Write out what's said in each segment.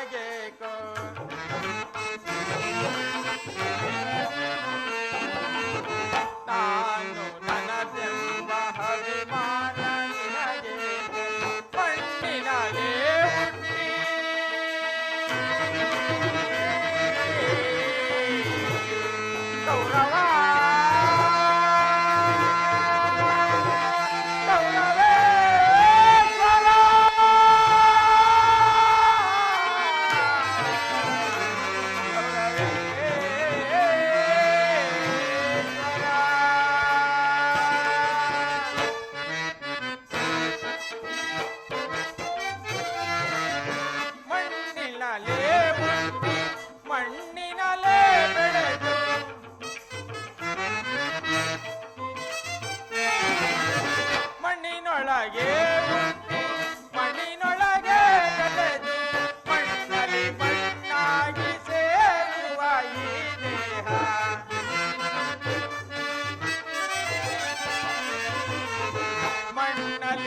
ನಿನಗೇಕೋ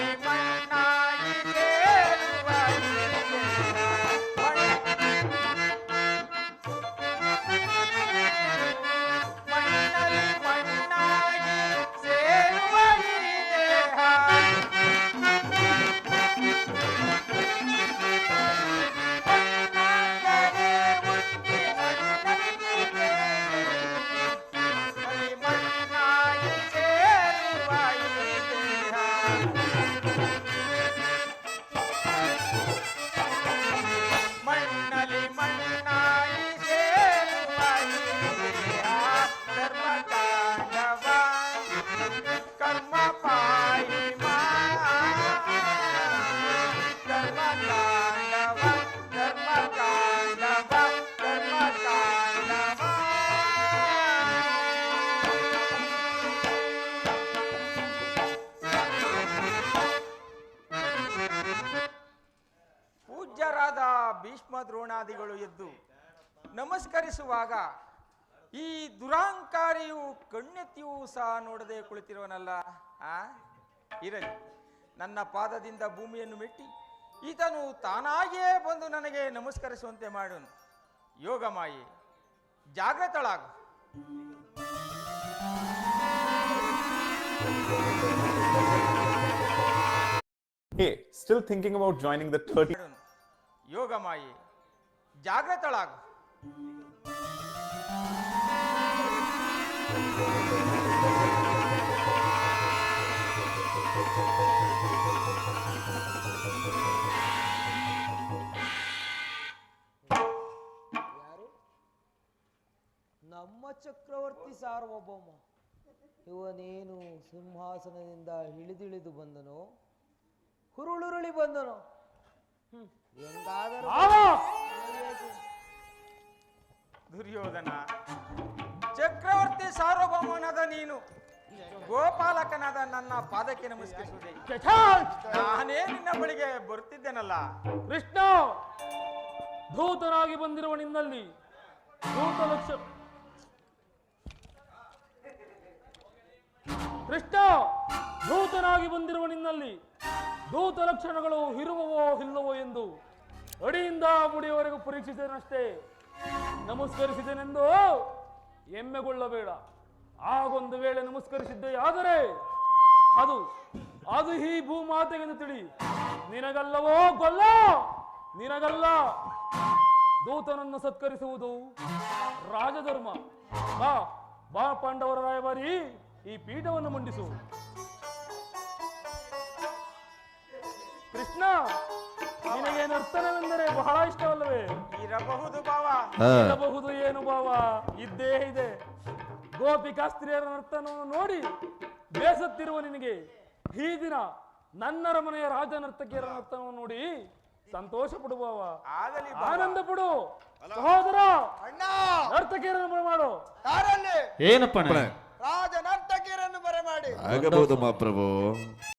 when I Bhishma ದ್ರೋಣಾದಿಗಳು ಎದ್ದು ನಮಸ್ಕರಿಸುವಾಗ ಈ ದುರಾಂಕಾರಿಯು ಕಣ್ಣೆತ್ತಿಯೂ ಸಹ ನೋಡದೆ ಕುಳಿತಿರುವನಲ್ಲ ಆ? ಇರಲಿ ನನ್ನ ಪಾದದಿಂದ ಭೂಮಿಯನ್ನು ಮೆಟ್ಟಿ ಈತನು ತಾನಾಗಿಯೇ ಬಂದು ನನಗೆ ನಮಸ್ಕರಿಸುವಂತೆ ಮಾಡೋನು ಯೋಗಮಾಯಿ ಜಾಗೃತಳಾಗು Hey, still thinking about joining the 30 ಮಾಡೋನು ಯೋಗಮಾಯಿ ಜಾಗೃತಳಾಗು ನಮ್ಮ ಚಕ್ರವರ್ತಿ ಸಾರ್ವಭೌಮ. ಇವನೇನು ಸಿಂಹಾಸನದಿಂದ ಇಳಿದಿಳಿದು ಬಂದನು ಹುರುಳುರುಳಿ ಬಂದನು. ಹ್ಮ್, ಹೆಂಗಾದರೂ ದುರ್ಯೋಧನ ಚಕ್ರವರ್ತಿ ಸಾರ್ವಭೌಮನಾದ ನೀನು ಗೋಪಾಲಕನಾದ ನನ್ನ ಪಾದಕ್ಕೆ ನಮಸ್ಕರಿಸುವುದೇ. ನಾನೇ ನಿನ್ನ ಬಳಿಗೆ ಬರುತ್ತಿದ್ದೇನಲ್ಲ? ಕೃಷ್ಣ ಭೂತನಾಗಿ ಬಂದಿರುವ ನಿನ್ನಲ್ಲಿ ಭೂತ ಲಕ್ಷ ಕೃಷ್ಣ ಭೂತನಾಗಿ ಬಂದಿರುವ ನಿನ್ನಲ್ಲಿ ದೂತ ಲಕ್ಷಣಗಳು ಇರುವವೋ ಇಲ್ಲವೋ ಎಂದು ಅಡಿಯಿಂದ ಮುಡಿಯವರೆಗೂ ಪರೀಕ್ಷಿಸಿದನಷ್ಟೇ ನಮಸ್ಕರಿಸಿದೆನೆಂದು ಹೆಮ್ಮೆಗೊಳ್ಳಬೇಡ. ಆಗೊಂದು ವೇಳೆ ನಮಸ್ಕರಿಸಿದ್ದೆ ಆದರೆ ಅದು ಅದು ಈ ಭೂಮಾತೆಗೆಂದು ತಿಳಿ, ನಿನಗಲ್ಲವೋ ಗೊಲ್ಲ? ನಿನಗಲ್ಲ. ದೂತನನ್ನು ಸತ್ಕರಿಸುವುದು ರಾಜಧರ್ಮ. ಬಾ ಬಾ ಪಾಂಡವರ ರಾಯಭಾರಿ, ಈ ಪೀಠವನ್ನು ಮಂಡಿಸು. ಕೃಷ್ಣ ನಿನಗೆ ನರ್ತನವೆಂದರೆ ಬಹಳ ಇಷ್ಟವಲ್ಲವೇ? ಇರಬಹುದು ಬಾವ. ಇರಬಹುದು ಏನು ಭಾವ ಇದ್ದೇ ಇದೆ. ಗೋಪಿಕಾಸ್ತ್ರೀಯರ ನರ್ತನವನ್ನು ನೋಡಿ ಬೇಸತ್ತಿರುವ ನಿನಗೆ. ಈ ದಿನ ನನ್ನರ ಮನೆಯ ರಾಜ ನರ್ತಕಿಯರ ನರ್ತನವನ್ನು ನೋಡಿ ಸಂತೋಷ ಪಡು ಭಾವ ಆಗಲಿ ಆನಂದ ಪಡು ಸಹೋದರ ಅಣ್ಣ. ನರ್ತಕಿಯರನ್ನು ಮಾಡು. ಏನಪ್ಪ ರಾಜ ನರ್ತಕಿಯರನ್ನು ಬರಮಾಡಿ ಆಗಬಹುದು ಮಹಾಪ್ರಭು.